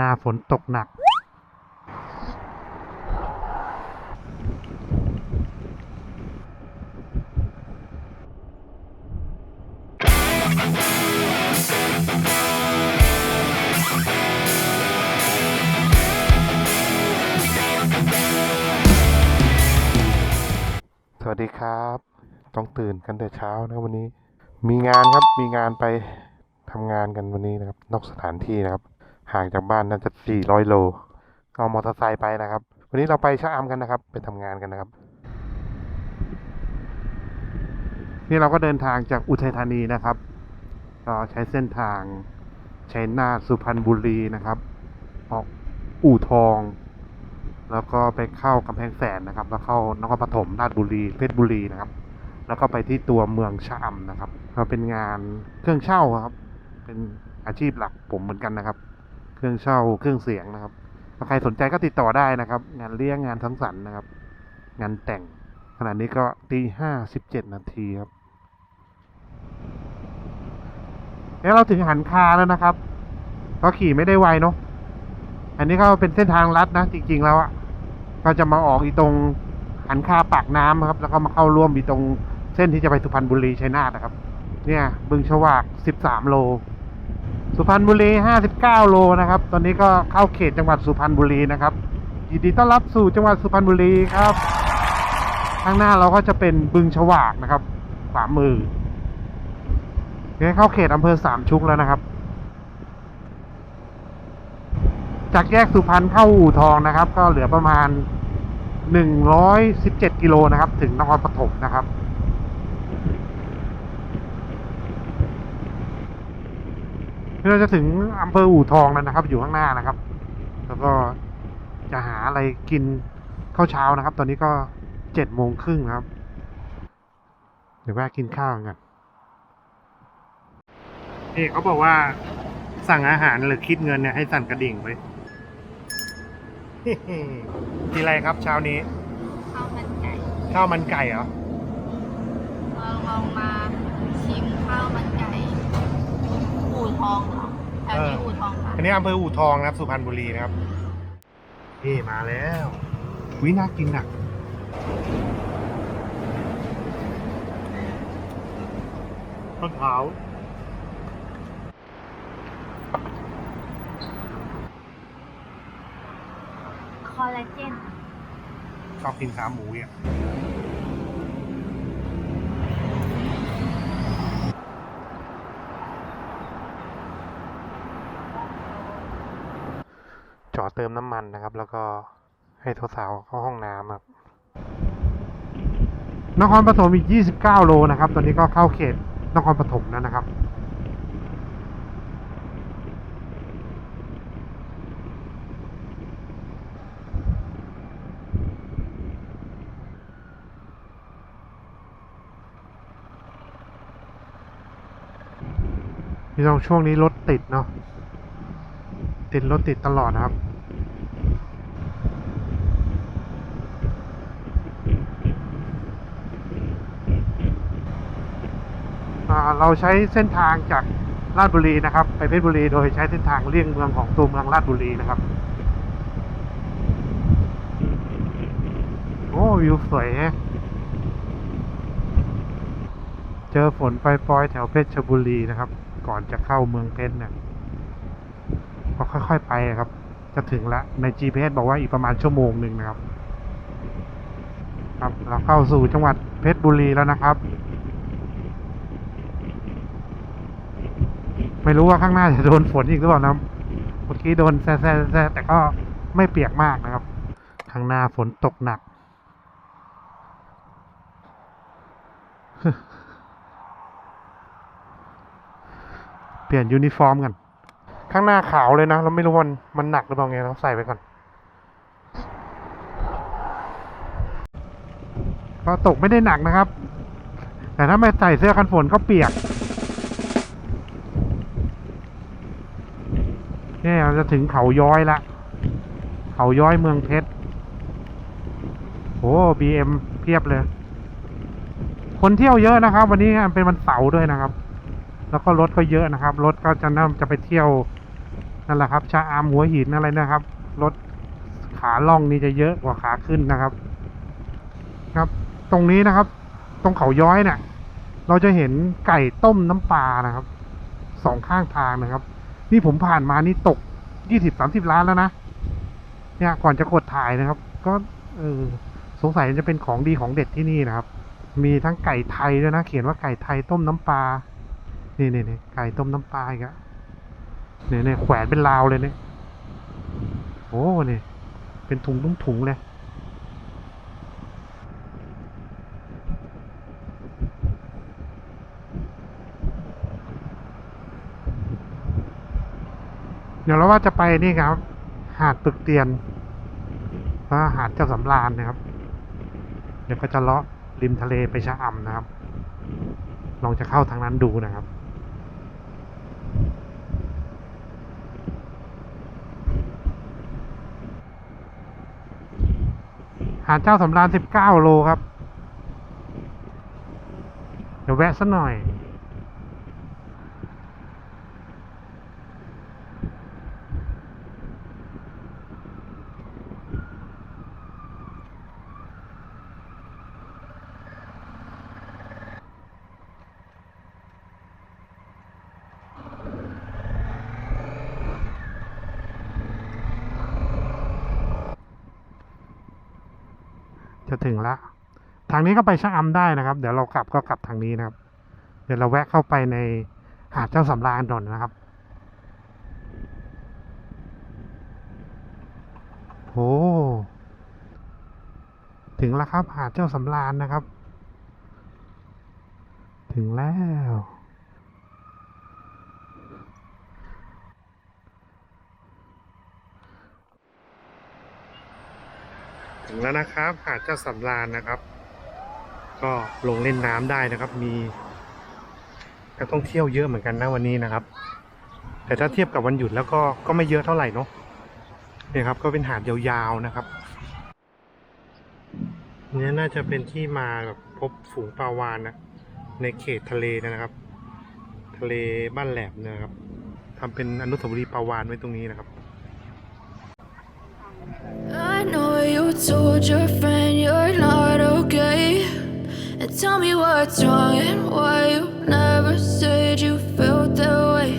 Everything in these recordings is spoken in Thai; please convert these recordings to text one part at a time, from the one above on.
หน้าฝนตกหนัก สวัสดีครับ ต้องตื่นกันแต่เช้านะครับวันนี้ มีงานครับ มีงานไปทำงานกันวันนี้นะครับ นอกสถานที่นะครับ ห่างจากบ้านน่าจะ400โลเอามอเตอร์ไซค์ไปนะครับ วันนี้เราไปชะอำกันนะครับ ไปทำงานกันนะครับ นี่เราก็เดินทางจากอุทัยธานีนะครับก็ใช้เส้นทางชัยนาทสุพรรณบุรีนะครับ ออกอู่ทอง แล้วก็ไปเข้ากำแพงแสนนะครับ แล้วเข้านครปฐมราชบุรีเพชรบุรีนะครับ แล้วก็ไปที่ตัวเมืองชะอำนะครับก็เป็นงานเครื่องเช่าครับ เป็นอาชีพหลักผมเหมือนกันนะครับ เครื่องเช่าเครื่องเสียงนะครับถ้าใครสนใจก็ติดต่อได้นะครับ งานเลี้ยงงานทั้งสรรค์นะครับ งานแต่งขณะนี้ก็ตีห้าสิบเจ็ดนาทีครับแล้วเราถึงหันคาแล้วนะครับก็ขี่ไม่ได้ไวเนาะอันนี้ก็เป็นเส้นทางลัดนะ จริง ๆ แล้วอะก็จะมาออกอีตรงหันคาปากน้ำครับ แล้วก็มาเข้าร่วมอีตรงเส้นที่จะไปสุพรรณบุรีชัยนาทนะครับ เนี่ยบึงฉวากสิบสามโล สุพรรณบุรีห้าสิบเก้าโลนะครับ ตอนนี้ก็เข้าเขตจังหวัดสุพรรณบุรีนะครับ ยินดีต้อนรับสู่จังหวัดสุพรรณบุรีครับ ข้างหน้าเราก็จะเป็นบึงฉวากนะครับ ขวามือเนี่ยเข้าเขตอำเภอสามชุกแล้วนะครับ จากแยกสุพรรณเข้าอู่ทองนะครับ ก็เหลือประมาณหนึ่งร้อยสิบเจ็ดกิโลนะครับ ถึงนครปฐมนะครับ เราจะถึงอำเภออู่ทองแล้วนะครับ อยู่ข้างหน้านะครับ แล้วก็จะหาอะไรกินข้าวเช้านะครับ ตอนนี้ก็เจ็ดโมงครึ่งครับ เดี๋ยวแวะกินข้าวกันนี่เขาบอกว่าสั่งอาหารหรือคิดเงินเนี่ยให้สั่นกระดิ่งไว้กินอะไรครับเช้านี้ ข้าวมันไก่ ข้าวมันไก่เหรอเราลองมาชิมข้าวมันไก่ อู่ทองเหรอแถวนี้ เอออู อู่ทองค่ะอันนี้อำเภออู่ทองนะครับสุพรรณบุรีนะครับนี่มาแล้ววิน่ากินอะต้นเท้าคอลลาเจนชอบกินขาหมูอะ อดเติมน้ำมันนะครับ แล้วก็ให้สาวๆเข้าห้องน้ำครับนครปฐมอีก 29 โลนะครับ ตอนนี้ก็เข้าเขตนครปฐมแล้วนะครับ พี่น้องช่วงนี้รถติดเนาะ ติดรถติดตลอดนะครับ อ่า เราใช้เส้นทางจากราชบุรีนะครับ ไปเพชรบุรีโดยใช้เส้นทางเลี่ยงเมืองของตัวเมืองราชบุรีนะครับ โอ้วิวสวยฮะเจอฝนปล่อยๆแถวเพชรบุรีนะครับ ก่อนจะเข้าเมืองเพชรเนี่ยก็ค่อย ๆ ไปครับ จะถึงละใน GPS บอกว่าอีกประมาณชั่วโมงหนึ่งนะครับ ครับ เราเข้าสู่จังหวัดเพชรบุรีแล้วนะครับ ไม่รู้ว่าข้างหน้าจะโดนฝนอีกหรือเปล่านะเมื่อกี้โดนแซ่แซ่แซ่แต่ก็ไม่เปียกมากนะครับ ข้างหน้าฝนตกหนัก เปลี่ยนยูนิฟอร์มกันข้างหน้าขาวเลยนะ เราไม่รู้วันมันหนักหรือเปล่าไงเราใส่ไปก่อนก็ตกไม่ได้หนักนะครับ แต่ถ้าไม่ใส่เสื้อกันฝนก็เปียก จะถึงเขาย้อยละ เขาย้อยเมืองเพชรโอ้บีเอ็มเพียบเลย คนเที่ยวเยอะนะครับ วันนี้เป็นวันเสาร์ด้วยนะครับ แล้วก็รถก็เยอะนะครับ รถก็จะน่าจะไปเที่ยวนั่นแหละครับชะอามหัวหินอะไรนะครับ รถขาล่องนี่จะเยอะกว่าขาขึ้นนะครับ ครับ ตรงนี้นะครับ ตรงเขาย้อยเนี่ย เราจะเห็นไก่ต้มน้ำปลานะครับ สองข้างทางนะครับ นี่ผมผ่านมานี่ตก ยี่สิบสามสิบล้านแล้วนะ เนี่ยก่อนจะกดถ่ายนะครับ ก็เออสงสัยจะเป็นของดีของเด็ดที่นี่นะครับ มีทั้งไก่ไทยด้วยนะ เขียนว่าไก่ไทยต้มน้ำปลา นี่นี่นี่ไก่ต้มน้ำปลาอีกอะเนี่ยเนี่ยแขวนเป็นลาวเลยเนี่ย โอ้เนี่ยเป็นถุงตุ้งถุงเลย ดี๋ยวเราว่าจะไปนี่ครับ หาดปึกเตียนแล้วหาดเจ้าสำราญนะครับ เดี๋ยวก็จะเลาะริมทะเลไปชะอำนะครับ ลองจะเข้าทางนั้นดูนะครับหาดเจ้าสำราญสิบเก้าโลครับ เดี๋ยวแวะสักหน่อย จะ ถึงละ ทางนี้ก็ไปชะอำได้นะครับ เดี๋ยวเรากลับก็กลับทางนี้นะครับ เดี๋ยวเราแวะเข้าไปในหาดเจ้าสำราญก่อนนะครับโอ้ถึงแล้วครับหาดเจ้าสำราญนะครับ ถึงแล้ว ถึงแล้วนะครับหาดเจ้าสำราญนะครับ ก็ลงเล่นน้ำได้นะครับ มีนักท่องเที่ยวเยอะเหมือนกันนะวันนี้นะครับ แต่ถ้าเทียบกับวันหยุดแล้วก็ก็ไม่เยอะเท่าไหร่เนาะเนี่ยครับ ก็เป็นหาดยาวๆนะครับเนี่ยน่าจะเป็นที่มาแบบพบฝูงปลาวานนะในเขตทะเลนะครับ ทะเลบ้านแหลมนะครับทำเป็นอนุสาวรีย์ปลาวานไว้ตรงนี้นะครับ know you told your friend you're not okay. And tell me what's wrong and why you never said you felt that way.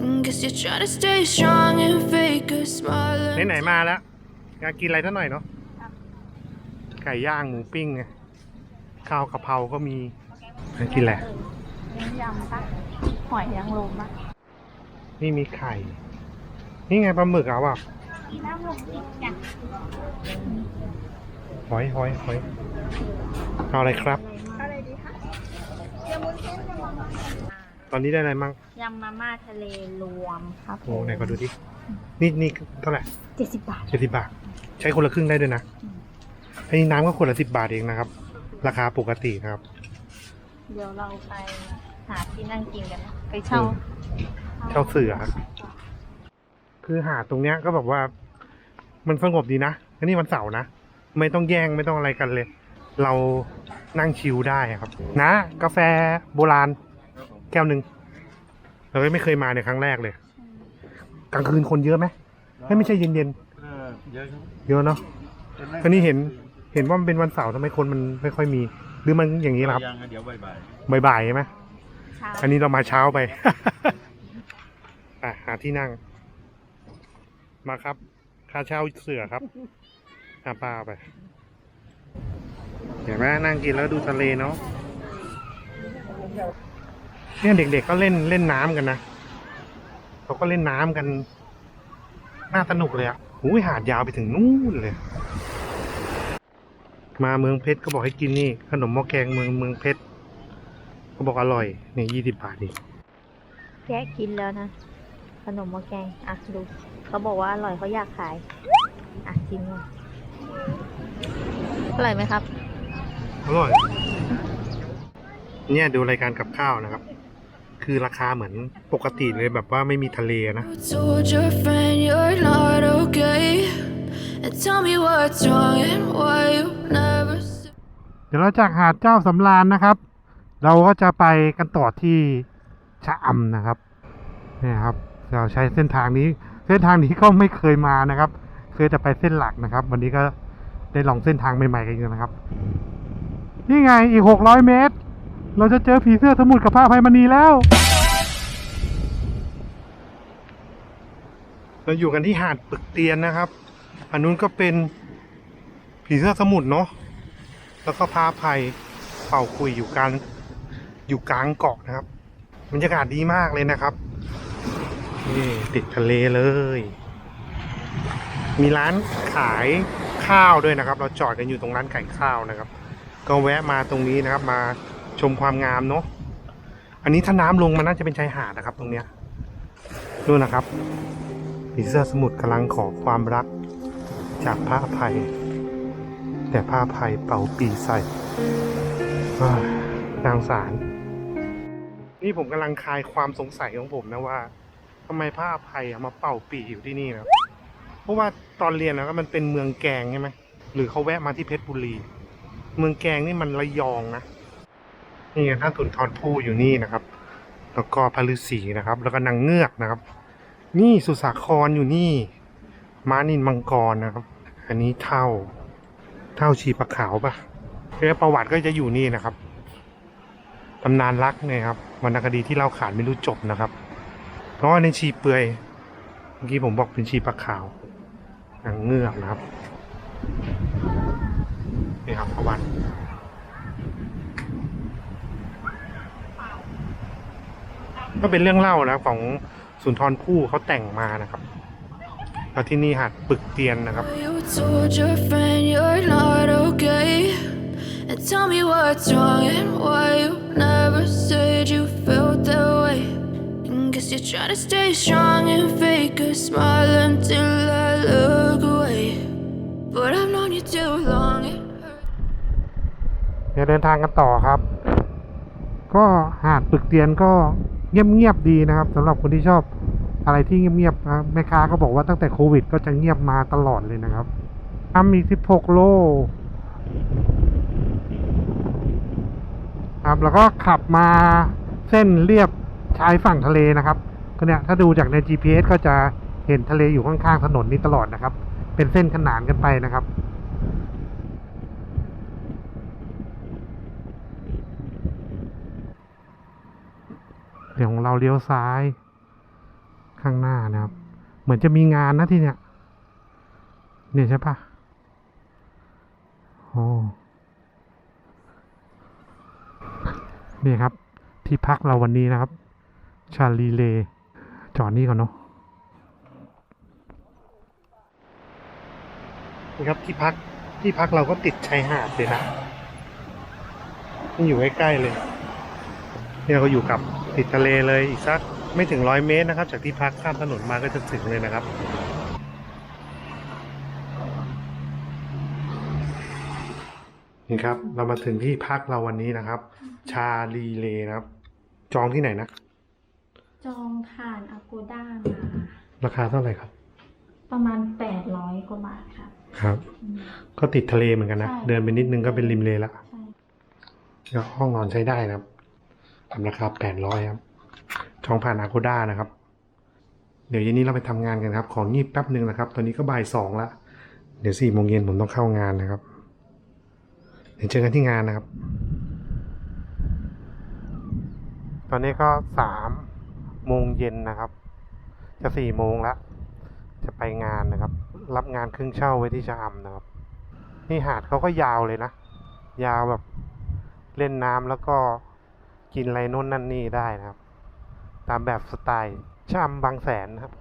And guess you're trying to stay strong and fake a smile. ไหนๆมาแล้วอยากกินอะไรท่าหน่อยเนาะไก่ย่างหมูปิ้งไงข้าวกะเพราก็มีอยากกินอะไรยำปะหอยยังลมปะนี่มีไข่ นี่ไงปลาหมึกเอาเปล่ามี น้ำลมอีกอย่างหอยหอยหอยเอาอะไรครับ อะไรดีคะยำมุ้นเส้นยำมาม่าตอนนี้ได้อะไรมั่งยำมาม่าทะเลรวมครับโอ้ไหนก็ดูดินี่นี่เท่าไหร่เจ็ดสิบบาทเจ็ดสิบบาท ใช้คนละครึ่งได้ด้วยนะไอ้น้ำก็คนละสิบบาทเองนะครับ ราคาปกตินะครับ เดี๋ยวเราไปหาที่นั่งกินกันนะไปเช่า เช่าเสือครับคือหาดตรงเนี้ยก็แบบว่า มันสงบดีนะอันนี้วันเสาร์นะ ไม่ต้องแย่งไม่ต้องอะไรกันเลย เรานั่งชิลได้ครับ นะ กาแฟโบราณ แก้วหนึ่งเราก็ไม่เคยมาในยครั้งแรกเลย กลางคืนคนเยอะไหมไม่ไม่ใช่เย็นเย็นเออเยอะครับๆเยอะเนาะคราวนี้เห็นเห็นว่ามันเป็นวันเสาร์ทำไมคนมันไม่ค่อยมี หรือมันอย่างนี้ล่ะครับยังเดี๋ยวบ่ายบ่ายๆใช่ไหมเช้าอันนี้เรามาเช้าไปอะหาที่นั่ง มาครับ ค่าเช่าเสือครับอาป้าไปเห็นไหมนั่งกินแล้วดูทะเลเนาะเนี่ยเด็กๆก็เล่นเล่นน้ำกันนะเขาก็เล่นน้ำกัน น่าสนุกเลยอะหูหาดยาวไปถึงนู่นเลย มาเมืองเพชรก็บอกให้กินนี่ ขนมหม้อแกงเมืองเมืองเพชรเขาบอกอร่อยเนี่ยยี่สิบบาทดิแกกินแล้วนะ ขนมหม้อแกง อะดู เขาบอกว่าอร่อยเขาอยากขาย อะชิมเลยอร่อยไหมครับ อร่อย เนี่ยดูรายการกับข้าวนะครับ คือราคาเหมือนปกติเลยแบบว่าไม่มีทะเลนะ You told your friend you're not okay. And tell me what's wrong and why you never said. เดี๋ยวเราจากหาดเจ้าสำราญนะครับ เราก็จะไปกันต่อที่ชะอำนะครับ เนี่ยครับ เราใช้เส้นทางนี้ เส้นทางนี้ก็ไม่เคยมานะครับ เคยแต่ไปเส้นหลักนะครับ วันนี้ก็ได้ลองเส้นทางใหม่ๆกันนะครับ นี่ไงอีกหกร้อยเมตร เราจะเจอผีเสื้อสมุทรกับพระอภัยมณีแล้วเราอยู่กันที่หาดปึกเตียนนะครับ อันนู้นก็เป็นผีเสื้อสมุทรเนาะ แล้วก็พระภัยเป่าคุยอยู่กลางอยู่กลางเกาะนะครับ บรรยากาศดีมากเลยนะครับ นี่ติดทะเลเลย มีร้านขายข้าวด้วยนะครับ เราจอดกันอยู่ตรงร้านขายข้าวนะครับ ก็แวะมาตรงนี้นะครับ มาชมความงามเนาะอันนี้ถ้าน้ำลงมันน่าจะเป็นชายหาดนะครับ ตรงเนี้ยนู่นนะครับผีเสื้อสมุทรกำลังขอความรัก จากพระอภัย แต่พระอภัยเป่าปีใส่นางสาร นี่ผมกำลังคลายความสงสัยของผมนะว่า ทำไมพระอภัยมาเป่าปีอยู่ที่นี่นะเพราะว่าตอนเรียนนะก็มันเป็นเมืองแกงใช่ไหมหรือเขาแวะมาที่เพชรบุรี เมืองแกงนี่มันระยองนะนี่ไงท่านสุนทรภู่อยู่นี่นะครับ แล้วก็พระฤาษีนะครับ แล้วก็นางเงือกนะครับ นี่สุสาครอยู่นี่ ม้านินมังกรนะครับ อันนี้เท่า เท่าชีปะขาวปะเรื่องประวัติก็จะอยู่นี่นะครับตำนานรักเนี่ยครับวรรณคดีที่เล่าขานไม่รู้จบนะครับ เพราะว่าในชีเปลือย เมื่อกี้ผมบอกเป็นชีปลาขาวหนังเงือกนะครับ นี่ครับประวัติก็เป็นเรื่องเล่านะของสุนทรภู่เขาแต่งมานะครับแล้วที่นี่หาดปึกเตียนนะครับ You told your friend you're not okay. And tell me what's wrong and why you never said you felt that try to stay strong and fake a smile until I look away. But I've known you too long. เดี๋ยวเดินทางกันต่อครับ ก็หาดปึกเตียนก็เงียบๆดีนะครับสำหรับคนที่ชอบอะไรที่เงียบๆนะแม่ค้าก็บอกว่าตั้งแต่โควิด ก็จะเงียบมาตลอดเลยนะครับน้ำมี16 โล ครับ แล้วก็ขับมาเส้นเรียบชายฝั่งทะเลนะครับ ก็เนี่ยถ้าดูจากใน GPS ก็จะเห็นทะเลอยู่ข้างๆถนนนี้ตลอดนะครับ เป็นเส้นขนานกันไปนะครับเดี๋ยวของเราเลี้ยวซ้ายข้างหน้านะครับ เหมือนจะมีงานนะที่เนี่ย เนี่ยใช่ปะโอ้นี่ครับ ที่พักเราวันนี้นะครับ ชาลีเล จอดนี่ก่อนเนาะนี่ครับที่พักที่พักเราก็ติดชายหาดเลยนะนี่อยู่ใกล้ๆเลยเนี่ยเราก็อยู่กับติดทะเลเลยอีกสักไม่ถึงร้อยเมตรนะครับ จากที่พักข้ามถนนมาก็จะถึงเลยนะครับนี่ครับ เรามาถึงที่พักเราวันนี้นะครับ ชาลีเลนะครับ จองที่ไหนนะ จองผ่านอ g กด้ามา ราคาเท่าไหร่ครับ ประมาณแปดร้อยกว่าบาทครับครับก็ติดทะเลเหมือนกันนะ ใช่ เดินไปนิดนึงก็เป็นริมเลละใช่ ก็ห้องนอนใช้ได้นะครับทำราคาแปดร้อยครับ จองผ่านอาโกด้านะครับ เดี๋ยวเย็นนี้เราไปทำงานกันครับ ของงีบแป๊บหนึ่งนะครับ ตอนนี้ก็บ่ายสองละ เดี๋ยวสี่โมงเย็นผมต้องเข้างานนะครับ เดี๋ยวเจอกันที่งานนะครับ ตอนนี้ก็สาม โมงเย็นนะครับ จะสี่โมงละจะไปงานนะครับ รับงานครึ่งเช่าไว้ที่ชะอำนะครับ นี่หาดเขาก็ยาวเลยนะ ยาวแบบเล่นน้ำแล้วก็กินอะไรโน่นนั่นนี่ได้นะครับ ตามแบบสไตล์ชะอำบางแสนนะครับ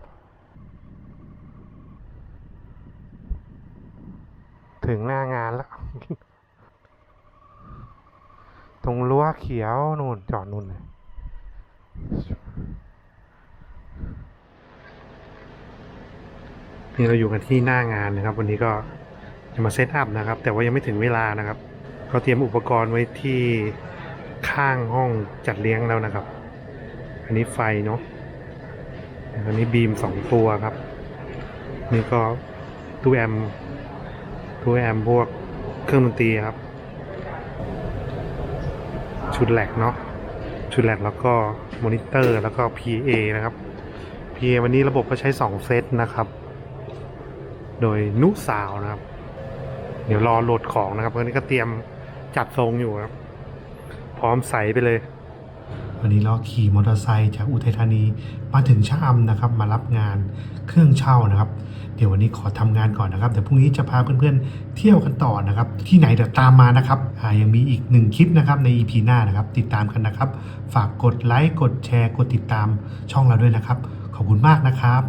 ถึงหน้างานแล้วตรงรั้วเขียวนู่นจอดนู่นเลย นี่เราอยู่กันที่หน้างานนะครับ วันนี้ก็จะมาเซตอัพนะครับ แต่ว่ายังไม่ถึงเวลานะครับ ก็เตรียมอุปกรณ์ไว้ที่ข้างห้องจัดเลี้ยงแล้วนะครับ อันนี้ไฟเนาะอันนี้บีมสองตัวครับ นี่ก็ตู้แอมตู้แอมพวกเครื่องดนตรีครับ ชุดแหลกเนาะชุดแหลกแล้วก็มอนิเตอร์แล้วก็ PA นะครับ PA วันนี้ระบบก็ใช้ 2 เซตนะครับ โดยนุสาวนะครับ เดี๋ยวรอโหลดของนะครับวันนี้ก็เตรียมจัดทรงอยู่ครับ พร้อมใส่ไปเลย วันนี้เราขี่มอเตอร์ไซค์จากอุทัยธานีมาถึงชะอำนะครับ มารับงานเครื่องเช่านะครับ เดี๋ยววันนี้ขอทำงานก่อนนะครับเดี๋ยวพรุ่งนี้จะพาเพื่อนๆเที่ยวกันต่อนะครับ ที่ไหนเดี๋ยวตามมานะครับอ่ายังมีอีกหนึ่งคลิปนะครับใน EP หน้านะครับ ติดตามกันนะครับ ฝากกดไลค์กดแชร์ กดติดตามช่องเราด้วยนะครับ ขอบคุณมากนะครับ